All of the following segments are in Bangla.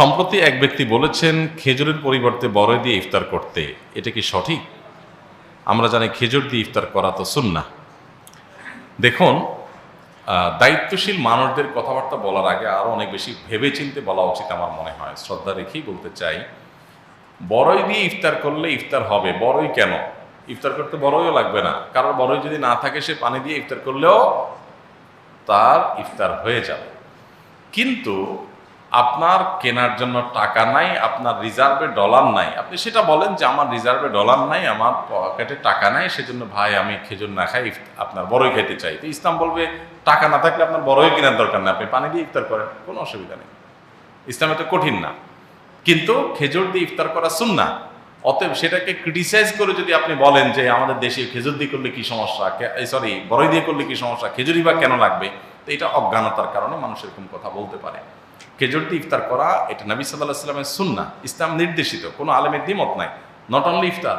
সম্প্রতি এক ব্যক্তি বলেছেন, খেজুরের পরিবর্তে বড়ই দিয়ে ইফতার করতে। এটা কি সঠিক? আমরা জানি খেজুর দিয়ে ইফতার করা তো সুন্না দেখুন দায়িত্বশীল মানুষদের কথাবার্তা বলার আগে আরও অনেক বেশি ভেবে চিনতে বলা উচিত আমার মনে হয়। শ্রদ্ধা রেখেই বলতে চাই বড়ই দিয়ে ইফতার করলে ইফতার হবে। বড়ই কেন? ইফতার করতে বড়ইও লাগবে না। কারণ বড়ই যদি না থাকে, সে পানি দিয়ে ইফতার করলেও তার ইফতার হয়ে যাবে। কিন্তু আপনার কেনার জন্য টাকা নাই, আপনার রিজার্ভে ডলার নাই। আপনি সেটা বলেন যে আমার রিজার্ভে ডলার নাই, আমার পকেটে টাকা নাই, সেজন্য ভাই আমি খেজুর না খাই আপনার বড়ই খেতে চাই। তো ইসলাম বলবে, টাকা না থাকলে আপনার বড়ই কেনার দরকার নেই, আপনি পানি দিয়ে ইফতার করেন, কোনো অসুবিধা নেই। ইসলামে তো কঠিন না। কিন্তু খেজুর দিয়ে ইফতার করা শুন না অতএব সেটাকে ক্রিটিসাইজ করে যদি আপনি বলেন যে আমাদের দেশে খেজুর দিয়ে করলে কি সমস্যা সরি বড়ই দিয়ে করলে কি সমস্যা খেজুরি বা কেন লাগবে? তো এটা অজ্ঞানতার কারণে মানুষ এরকম কথা বলতে পারে। খেজুর দিয়ে ইফতার করা, এটা নবী সাল্লাহ সাল্লামের সুন্না ইসলাম নির্দেশিত, কোনো আলেমের দ্বিমত নাই। নট অনলি ইফতার,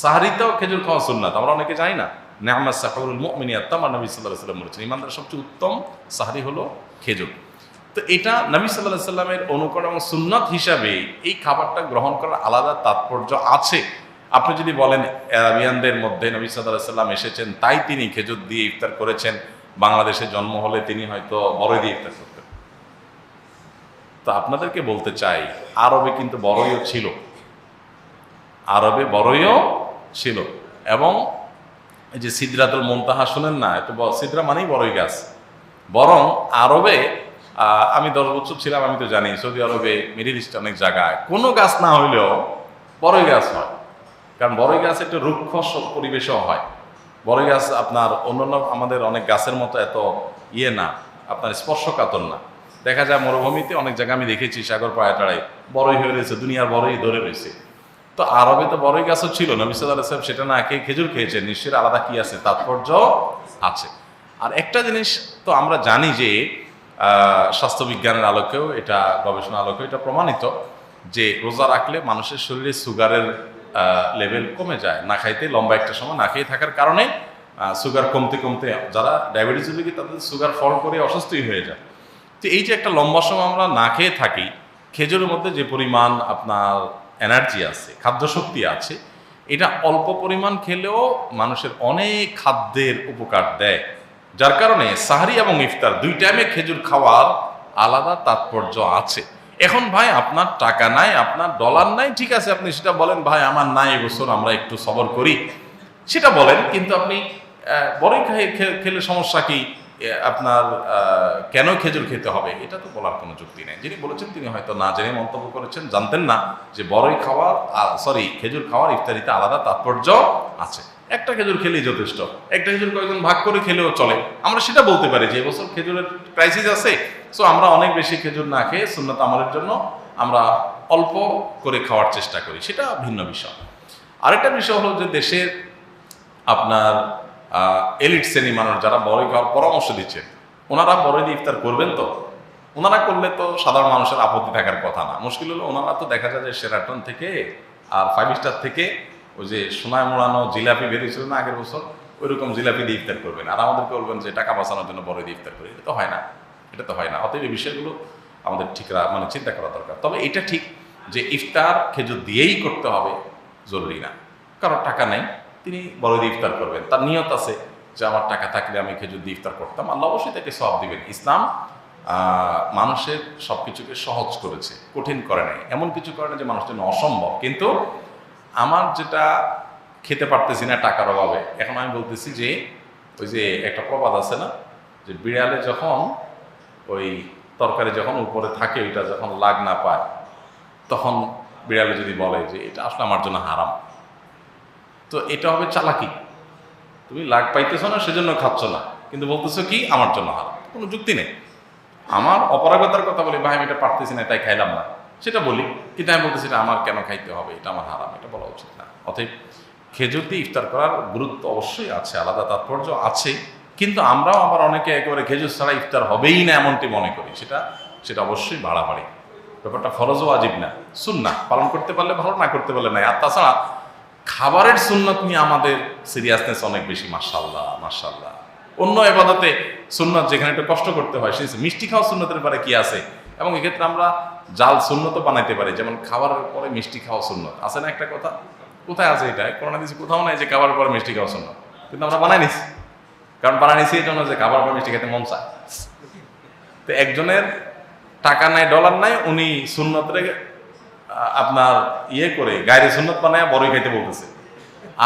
সাহারিতেও খেজুর খাওয়া সুন্নাত, আমরা অনেকে জানি না। নেহামাদ সাহাবুল মুমিনিয়া তামার নবী সাল্লাহ সাল্লাম বলেছেন ইমানদার সবচেয়ে উত্তম সাহারি হলো খেজুর। তো এটা নবী সাল্লাহ সাল্লামের অনুকরণ এবং সুন্নত হিসাবে এই খাবারটা গ্রহণ করার আলাদা তাৎপর্য আছে। আপনি যদি বলেন অ্যারাবিয়ানদের মধ্যে নবী সাল্লাহ সাল্লাম এসেছেন, তাই তিনি খেজুর দিয়ে ইফতার করেছেন, বাংলাদেশে জন্ম হলে তিনি হয়তো বড়ই দিয়ে ইফতার করতেন। তো আপনাদেরকে বলতে চাই, আরবে কিন্তু বড়ইও ছিল। আরবে বড়ইও ছিল। এবং এই যে সিদ্রাতুল মন্তাহা শুনেন না, এত সিদ্রা মানেই বড়ই গাছ। বরং আরবে আমি দশ বছর ছিলাম, আমি তো জানি, সৌদি আরবে, মিডিল ইস্ট অনেক জায়গায়। কোনো গাছ না হইলেও বড়ই গাছ হয়। কারণ বড়ই গাছ একটু রুক্ষ পরিবেশও হয়। বড়ই গাছ আপনার অন্যান্য আমাদের অনেক গাছের মতো এত ইয়ে না, আপনার স্পর্শকাতর না। দেখা যায় মরুভূমিতে অনেক জায়গা আমি দেখেছি সাগর পাড়ায় বড়ই হয়ে রয়েছে, দুনিয়ার বড়ই ধরে রয়েছে। তো আরবে তো বড়ই গাছও ছিল, নবী সাল্লাহ সাহেব সেটা না খেয়ে খেজুর খেয়েছে নিশ্চয়ই আলাদা কি আছে? তাৎপর্য আছে। আর একটা জিনিস তো আমরা জানি যে স্বাস্থ্যবিজ্ঞানের আলোকেও এটা গবেষণা আলোকেও এটা প্রমাণিত যে রোজা রাখলে মানুষের শরীরে সুগারের লেভেল কমে যায়। না খাইতে লম্বা একটা সময়, না খেয়ে থাকার কারণে সুগার কমতে কমতে যারা ডায়াবেটিস রোগী, তাদের সুগার ফল করে অসুস্থই হয়ে যায়। তো এই যে একটা লম্বা সময় আমরা না খেয়ে থাকি, খেজুরের মধ্যে যে পরিমাণ আপনার এনার্জি আছে খাদ্য শক্তি আছে, এটা অল্প পরিমাণ খেলেও মানুষের অনেক খাদ্যের উপকার দেয়। যার কারণে সাহারি এবং ইফতার দুই টাইমে খেজুর খাওয়ার আলাদা তাৎপর্য আছে। এখন ভাই আপনার টাকা নাই, আপনার ডলার নাই, ঠিক আছে, আপনি সেটা বলেন, ভাই, আমার নাই এবছর আমরা একটু সবর করি। সেটা বলেন, কিন্তু আপনি বড়ই খেলে সমস্যা কি? আপনার কেন খেজুর খেতে হবে? এটা তো বলার কোনো যুক্তি নেই। যিনি বলেছেন, তিনি হয়তো না জেনে মন্তব্য করেছেন। জানতেন না যে বড়ই খাওয়ার সরি খেজুর খাওয়ার ইফতারিতে আলাদা তাৎপর্য আছে। একটা খেজুর খেলেই যথেষ্ট। একটা খেজুর কয়েকজন ভাগ করে খেলেও চলে। আমরা সেটা বলতে পারি যে, এবছর খেজুরের ক্রাইসিস আছে। সো আমরা অনেক বেশি খেজুর না খেয়ে সুন্নত আমলের জন্য আমরা অল্প করে খাওয়ার চেষ্টা করি। সেটা ভিন্ন বিষয়। আরেকটা বিষয় হলো যে, দেশের আপনার এলিট শ্রেণি মানুষ যারা বড়ই খাওয়ার পরামর্শ দিচ্ছেন ওনারা বড়ই দিয়ে ইফতার করবেন তো? ওনারা করলে তো সাধারণ মানুষের আপত্তি থাকার কথা না। মুশকিল হলো ওনারা তো দেখা যায় যে সেরাটন থেকে আর ফাইভ স্টার থেকে ওই যে সোনায় মোড়ানো জিলাপি বেরিয়েছিল না আগের বছর, ওইরকম জিলাপি দিয়ে ইফতার করবেন। আর আমাদেরকে বলবেন যে টাকা বাঁচানোর জন্য বড়ই দিয়ে ইফতার করি। এটা তো হয় না। এটা তো হয় না। অতএব এই বিষয়গুলো আমাদের ঠিক মানে চিন্তা করা দরকার। তবে এটা ঠিক যে ইফতার খেজুর দিয়েই করতে হবে, জরুরি না। কারোর টাকা নেই। তিনি বড় ইফতার করবেন। তার নিয়ত আছে যে আমার টাকা থাকলে আমি খেজুর দিয়ে ইফতার করতাম। আল্লাহ অবশ্যই তাকে সব দিবেন। ইসলাম মানুষের সব কিছুকে সহজ করেছে, কঠিন করে নাই। এমন কিছু করে না যে মানুষের জন্য অসম্ভব। কিন্তু আমার যেটা খেতে পারতেছি না টাকার অভাবে, এখন আমি বলতেছি যে, ওই যে একটা প্রবাদ আছে না, যে বিড়ালে যখন ওই তরকারি যখন উপরে থাকে, ওইটা যখন লাগ না পায়, তখন বিড়ালে যদি বলে যে, এটা আসলে আমার জন্য হারাম। তো এটা হবে চালাকি। তুমি লাগ পাইতেছো না, সেজন্য খাচ্ছ না। কিন্তু বলতেছো কি, আমার জন্য হারাম। কোনো যুক্তি নেই। আমার অপরাগতার কথা বলি, ভাই আমি এটা পারতেছি না, তাই খাইলাম না। সেটা বলি, কিন্তু আমি বলতেছি এটা আমার কেন খাইতে হবে, এটা আমার হারাম, এটা বলা উচিত না। অতএব খেজুর দিয়ে ইফতার করার গুরুত্ব অবশ্যই আছে, আলাদা তাৎপর্য আছে, কিন্তু আমরাও আবার অনেকে একেবারে খেজুর ছাড়া ইফতার হবেই না এমনটি মনে করি। সেটা সেটা অবশ্যই বাড়াবাড়ি। ব্যাপারটা ফরজও আজীব না সুন্না পালন করতে পারলে ভালো, না করতে পারলে নাই। আর তাছাড়া খাবারের সুন্নত নিয়ে আমাদের সিরিয়াসনেস অনেক বেশি মার্শাল্লাহ মার্শাল্লাহ অন্য এবাদতে সুন্নত যেখানে একটু কষ্ট করতে হয়, সেই মিষ্টি খাওয়া সুন্নতের পরে কি আছে? এবং এক্ষেত্রে আমরা জাল সুন্নত বানাইতে পারি, যেমন খাবারের পরে মিষ্টি খাওয়া সুন্নত। আছে না একটা কথা? কোথায় আছে এটা? কোনো দিচ্ছি কোথাও নাই যে খাবারের পরে মিষ্টি খাওয়া সুন্নত। কিন্তু আমরা বানাই নিছি। কারণ বানাই নিছি এই জন্য যে খাবার পর মিষ্টি খেতে মন চায়। তো একজনের টাকা নাই, ডলার নাই, উনি সুন্নতরে আপনার ইয়ে করে গায়ের সুন্নত বানায় বড়ই খাইতে বলতেছে।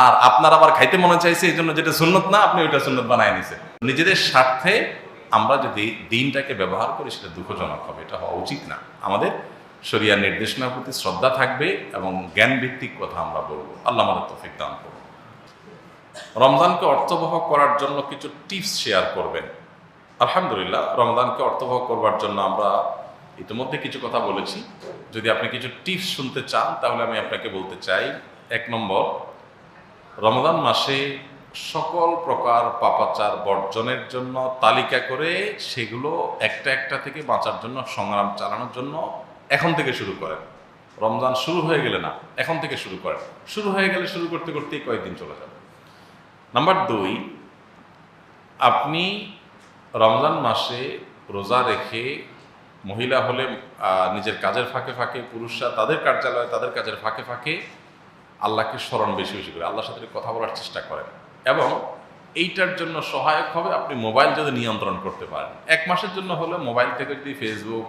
আর আপনার আবার খাইতে মনে চাইছে, এই জন্য যেটা সুন্নত না, আপনি ওইটা সুন্নত বানায় নিছে নিজেদের স্বার্থে আমরা যদি দিনটাকে ব্যবহার করি, সেটা দুঃখজনক হবে, এটা হওয়া উচিত না। আমাদের শরিয়ার নির্দেশনার প্রতি শ্রদ্ধা থাকবে এবং জ্ঞান ভিত্তিক কথা আমরা বলব। আল্লাহ আমাদের তৌফিক দান করব রমজানকে অর্থবহ করার জন্য কিছু টিপস শেয়ার করবেন। আলহামদুলিল্লাহ, রমজানকে অর্থবহ করবার জন্য আমরা ইতিমধ্যে কিছু কথা বলেছি। যদি আপনি কিছু টিপস শুনতে চান, তাহলে আমি আপনাকে বলতে চাই, এক নম্বর, রমজান মাসে সকল প্রকার পাপাচার বর্জনের জন্য তালিকা করে সেগুলো একটা একটা থেকে বাঁচার জন্য, সংগ্রাম চালানোর জন্য এখন থেকে শুরু করেন। রমজান শুরু হয়ে গেলে না, এখন থেকে শুরু করেন। শুরু হয়ে গেলে শুরু করতে করতেই কয়েকদিন চলে যাবে। নাম্বার দুই, আপনি রমজান মাসে রোজা রেখে মহিলা হলে নিজের কাজের ফাঁকে ফাঁকে, পুরুষরা তাদের কার্যালয়ে, তাদের কাজের ফাঁকে ফাঁকে আল্লাহকে স্মরণ বেশি বেশি করে, আল্লাহর সাথে কথা বলার চেষ্টা করেন। এবং এইটার জন্য সহায়ক হবে আপনি মোবাইল যদি নিয়ন্ত্রণ করতে পারেন। এক মাসের জন্য হলে মোবাইল থেকে যদি ফেসবুক,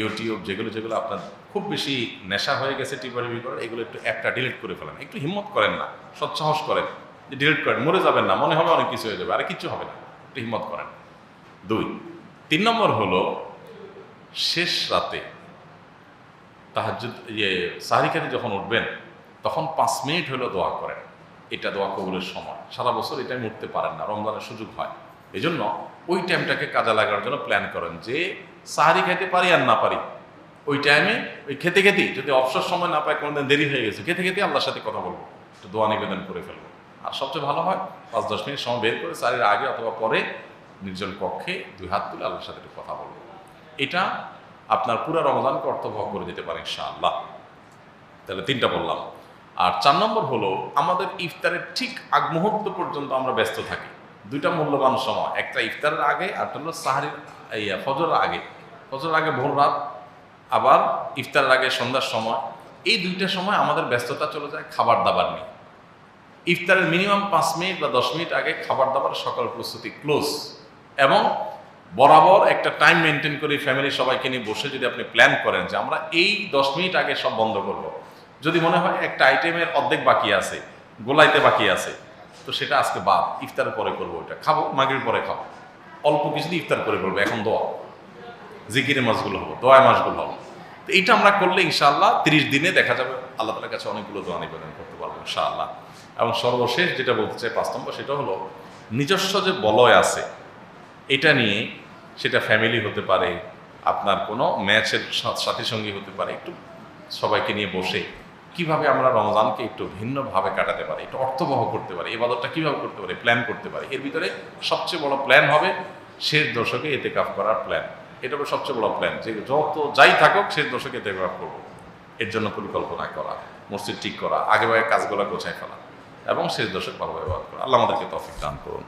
ইউটিউব, যেগুলো যেগুলো আপনার খুব বেশি নেশা হয়ে গেছে টিপারিপি করেন এগুলো একটু অ্যাপটা ডিলিট করে ফেলেন। একটু হিম্মত করেন না, সৎসাহস করেন যে ডিলিট করেন, মরে যাবেন না, মনে হবে অনেক কিছু হয়ে যাবে, আর কিছু হবে না, একটু হিম্মত করেন। দুই, তিন নম্বর হলো শেষ রাতে তাহাজ্জুদ ইয়ে সাহারিকাতে যখন উঠবেন, তখন পাঁচ মিনিট হলো দোয়া করেন। এটা দোয়া কবুলের সময়। সারা বছর এটাই উঠতে পারেন না, রমজানের সুযোগ হয়। এই জন্য ওই টাইমটাকে কাজে লাগানোর জন্য প্ল্যান করেন যে, সাহারি খাইতে পারি আর না পারি। ওই টাইমে ওই খেতে খেতেই যদি অবসর সময় না পাই, কোনোদিন দেরি হয়ে গেছে, খেতে খেতে আল্লাহর সাথে কথা বলব, একটু দোয়া নিবেদন করে ফেলব। আর সবচেয়ে ভালো হয়, পাঁচ দশ মিনিট সময় বের করে সারির আগে অথবা পরে নির্জন কক্ষে দুই হাত তুলে আল্লাহর সাথে একটু কথা বলব। এটা আপনার পুরো রমজানকে অর্থবহ করে দিতে পারে ইনশাআল্লাহ। তাহলে তিনটা বললাম। আর চার নম্বর হলো, আমাদের ইফতারের ঠিক আগ মুহূর্ত পর্যন্ত আমরা ব্যস্ত থাকি। দুইটা মূল্যবান সময়, একটা ইফতারের আগে আর হলো সাহারির, এই, ফজরের আগে। ফজরের আগে ভোর রাত, আবার ইফতারের আগে সন্ধ্যার সময়। এই দুইটা সময় আমাদের ব্যস্ততা চলে যায় খাবার দাবার নিয়ে। ইফতারের মিনিমাম পাঁচ মিনিট বা দশ মিনিট আগে খাবার দাবার সকাল প্রস্তুতি ক্লোজ। এবং বরাবর একটা টাইম মেনটেন করে ফ্যামিলি সবাইকে নিয়ে বসে যদি আপনি প্ল্যান করেন যে আমরা এই দশ মিনিট আগে সব বন্ধ করব। যদি মনে হয় একটা আইটেমের অর্ধেক বাকি আছে, গোলাইতে বাকি আছে, তো সেটা আজকে বাদ ইফতার পরে করব ওইটা। খাব মাগরির পরে খাব। অল্প কিছু ইফতার করে বলব এখন দোয়া। জিকিরের মাসগুলো হব দোয়া মাসগুলো হব। তো এইটা আমরা করলে ইনশাআল্লাহ তিরিশ দিনে দেখা যাবে আল্লাহ তালার কাছে অনেকগুলো দোয়া নিবেদন করতে পারব ইনশাআল্লাহ। এবং সর্বশেষ যেটা বলতে চাই পাঁচ নম্বর, সেটা হলো নিজস্ব যে বলয় আছে এটা নিয়ে সেটা ফ্যামিলি হতে পারে, আপনার কোনো ম্যাচের সাথী সঙ্গী হতে পারে, একটু সবাইকে নিয়ে বসে কীভাবে আমরা রমজানকে একটু ভিন্নভাবে কাটাতে পারি, একটু অর্থবহ করতে পারি এবাদতটা কীভাবে করতে পারি প্ল্যান করতে পারি, এর ভিতরে সবচেয়ে বড় প্ল্যান হবে শেষ দশকে এতে কাপ করার প্ল্যান এটা হবে সবচেয়ে বড় প্ল্যান যে যত যাই থাকুক শেষ দশকে এতে কাপ করব। এর জন্য পরিকল্পনা করা, মসজিদ ঠিক করা আগে কাজগুলো গোছায় ফেলা এবং শেষ দশক ভালো ব্যবহার করা। আল্লাহ আমাদেরকে তফিক দান করুন।